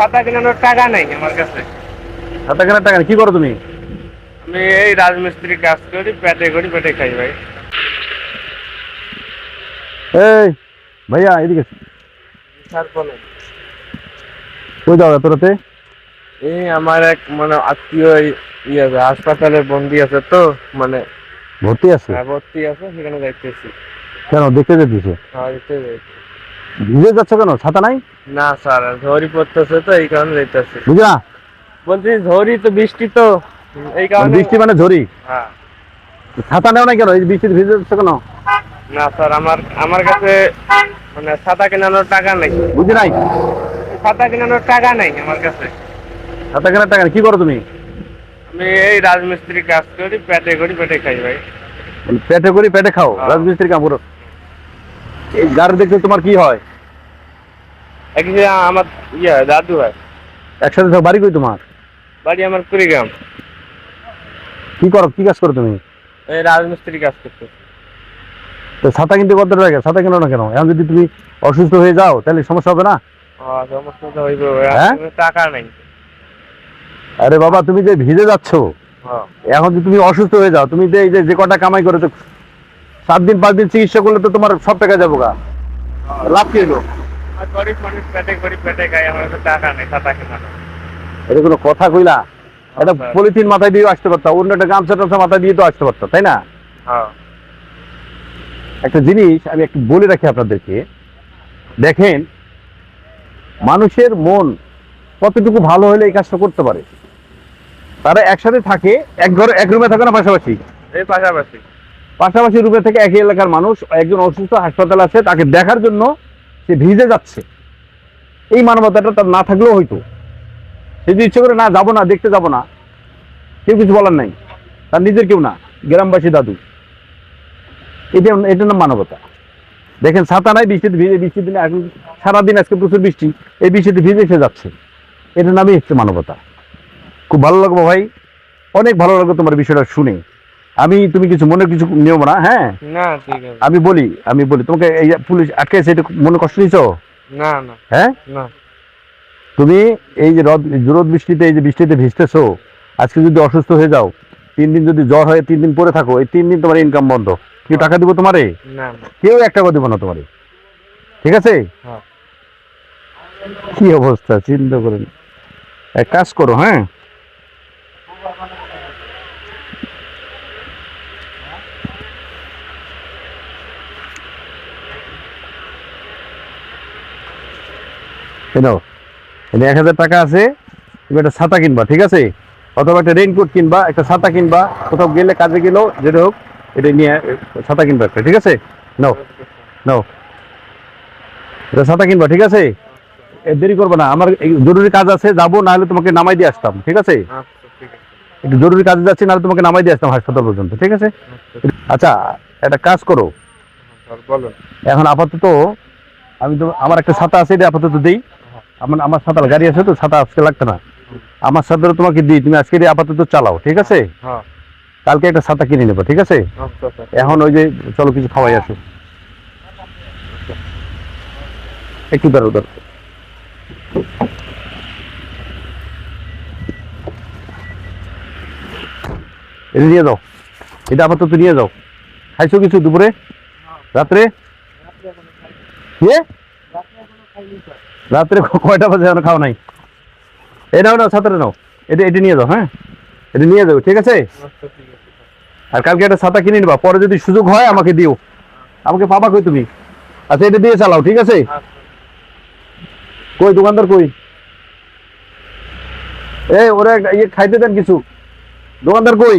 ছাতা কেনানোর টাকা নাই আমার কাছে। ছাতা কেনার টাকা নেই। কি করো তুমি? আমি এই রাজমিস্ত্রি কাজ করি পেটে করি পেটে খাই ভাই। এই ভাইয়া এদিকে স্যার বলেন কই যাও এত রাতে? এই আমার এক মানে আত্মীয় ইয়ে আছে হাসপাতালে বন্দি আছে তো মানে ভর্তি আছে? হ্যাঁ, ভর্তি আছে সেখানে যাইতেছি। কেন দেখতে যেতেছে? হ্যাঁ যেতে যাইতেছি। ভিজে যাচ্ছ কেন? ছাতা নাই? না স্যার ঝড়ি পড়তেছে তো এই কারণে যাইতেছি। বুঝি না বলছি ঝড়ি তো বৃষ্টি তো এই কারণে বৃষ্টি মানে ঝড়ি? হ্যাঁ। ছাতা নেও না কেন? এই বৃষ্টিতে ভিজে যাচ্ছ কেন? না স্যার আমার আমার কাছে মানে ছাতা কেনানোর টাকা নাই। বুঝি নাই? ছাতা কেনানোর টাকা নাই আমার কাছে। ছাতা কেনার টাকা। কি করো তুমি? আমি এই রাজমিস্ত্রি কাজ করি পেটে করি পেটে খাই ভাই। পেটে করি পেটে খাও। হ্যাঁ। রাজমিস্ত্রি কাম করো। এই গাড়ি দেখলে তোমার কি হয়? আমার ইয়ে দাদু হয়। একসাথে বাড়ি কই তোমার? বাড়ি আমার কুড়িগ্রাম। কি করো কি কাজ করো তুমি? এই রাজমিস্ত্রি কাজ করতে। তো ছাতা কিনতে কত টাকা? ছাতা কেন না কেন? এখন যদি তুমি অসুস্থ হয়ে যাও তাহলে সমস্যা হবে না? হ্যাঁ, সমস্যা তো হইবে ভাই। হ্যাঁ? টাকা নাই। আরে বাবা তুমি যে ভিজে যাচ্ছ হ্যাঁ। এখন যদি তুমি অসুস্থ হয়ে যাও তুমি যে যে কটা কামাই করেছ সাত দিন পাঁচ দিন চিকিৎসা করলে তো তোমার সব টাকা যাব গা। লাভ কি হলো আর গরিব মানুষ পেটে করি পেটে খাই আমার কাছে টাকা নেই ছাতা কেনানো এটা কোনো কথা কইলা? একটা আচ্ছা। পলিথিন মাথায় দিয়ে আসতে পারতাম অন্য একটা গামছা টামছা মাথায় দিয়ে তো আসতে পারতাম তাই না? হ্যাঁ। একটা জিনিস আমি একটু বলে রাখি আপনাদেরকে। দেখেন মানুষের মন কতটুকু ভালো হলে এই কাজটা করতে পারে? তারা একসাথে থাকে এক ঘরে এক রুমে থাকে না পাশাপাশি? এই পাশাপাশি। পাশাপাশি রুমে থেকে একই এলাকার মানুষ একজন অসুস্থ হাসপাতাল আছে তাকে দেখার জন্য সে ভিজে যাচ্ছে। এই মানবতাটা তার না থাকলেও হয়তো সে যদি ইচ্ছে করে, না, যাব না, দেখতে যাব না। কেউ কিছু বলার নাই। তার নিজের কেউ না, গ্রামবাসী দাদু। এটা এটা না মানবতা। দেখেন ছাতা নাই বৃষ্টিতে ভিজে, বৃষ্টির দিনে সারাদিন আজকে প্রচুর বৃষ্টি, এই বৃষ্টিতে ভিজে এসে যাচ্ছে। এটার নামই হচ্ছে মানবতা। খুব ভালো লাগবো ভাই। অনেক ভালো লাগল তোমার বিষয়টা শুনে। আমি তুমি কিছু মনে কিছু নিও না হ্যাঁ? না ঠিক আছে। আমি বলি আমি বলি তোমাকে এই পুলিশ আটকেছে এটা মনে কষ্ট দিছো না না। হ্যাঁ? না। তুমি এই যে রদ রোদ বৃষ্টিতে এই যে বৃষ্টিতে ভিজতেছো আজকে যদি অসুস্থ হয়ে যাও তিন দিন যদি জ্বর হয় তিন দিন পরে থাকো এই তিন দিন তোমার ইনকাম বন্ধ। কেউ টাকা দিব তোমারে? কেউ এক টাকা দিব না তোমারে। ঠিক আছে? হ্যাঁ। কি অবস্থা? চিন্তা করেন। এক কাজ করো হ্যাঁ? এনো এনে এক হাজার টাকা আছে তুমি একটা ছাতা কিনবা ঠিক আছে? অথবা একটা রেইনকোট কিনবা একটা ছাতা কিনবা কোথাও গেলে কাজে গেলেও যেটা হোক এটা নিয়ে ছাতা কিনবা একটা ঠিক আছে? নাও নাও এটা ছাতা কিনবা ঠিক আছে? দেরি করব না আমার জরুরি কাজ আছে যাব না হলে তোমাকে নামাই দিয়ে আসতাম ঠিক আছে? ঠিক আছে একটু জরুরি কাজে যাচ্ছি নাহলে তোমাকে নামাই দিয়ে আসতাম হাসপাতাল পর্যন্ত ঠিক আছে? আচ্ছা একটা কাজ করো। এখন আপাতত আমি তো আমার একটা ছাতা আছে এটা আপাতত দিই। আমার আমার ছাতা গাড়ি আছে তো ছাতা আজকে লাগবে না। আমার ছাতাটা তোমাকে দিই তুমি আজকে আপাতত চালাও ঠিক আছে? হ্যাঁ। কালকে একটা ছাতা কিনে নেব ঠিক আছে? আচ্ছা এখন ওই যে চলো কিছু খাওয়াই আসো। একটু দাঁড়ো দাঁড়ো এটা নিয়ে যাও। এটা আপাতত নিয়ে যাও। খাইছো কিছু দুপুরে? রাত্রে? কে রাত্রে কয়টা বাজে এখনও খাও নাই? এই নাও নাও ছাত্রে নাও। এটা এটা নিয়ে যাও হ্যাঁ? এটা নিয়ে যাও, ঠিক আছে? আর কালকে একটা ছাতা কিনে নিবা, পরে যদি সুযোগ হয় আমাকে দিও। আমাকে পাবা কই তুমি? আচ্ছা এটা দিয়ে চালাও, ঠিক আছে? কই, দোকানদার কই? এই, ওরা ইয়ে খাইতে দেন কিছু। দোকানদার কই?